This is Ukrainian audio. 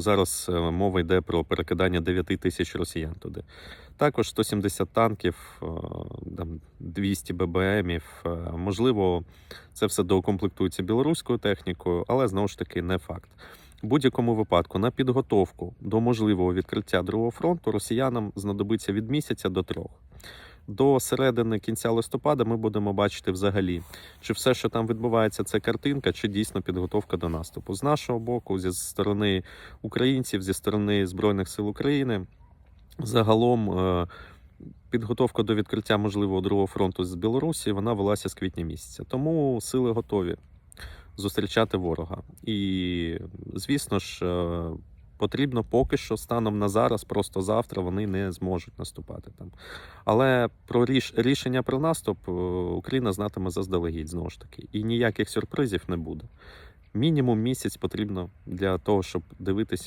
Зараз е, мова йде про перекидання 9 тисяч росіян туди. Також 170 танків, е, 200 ББМів. Е, Можливо, це все доукомплектується білоруською технікою, але знову ж таки не факт. В будь-якому випадку на підготовку до можливого відкриття другого фронту росіянам знадобиться від місяця до трьох. До середини кінця листопада ми будемо бачити взагалі, чи все, що там відбувається, це картинка, чи дійсно підготовка до наступу. З нашого боку, зі сторони українців, зі сторони Збройних сил України, загалом е, підготовка до відкриття можливого другого фронту з Білорусі вона велася з квітня місяця. Тому сили готові зустрічати ворога. І, звісно ж, е, потрібно поки що станом на зараз, просто завтра вони не зможуть наступати там. Але про ріш... рішення про наступ е, Україна знатиме заздалегідь знову ж таки. І ніяких сюрпризів не буде. Мінімум місяць потрібно для того, щоб дивитися.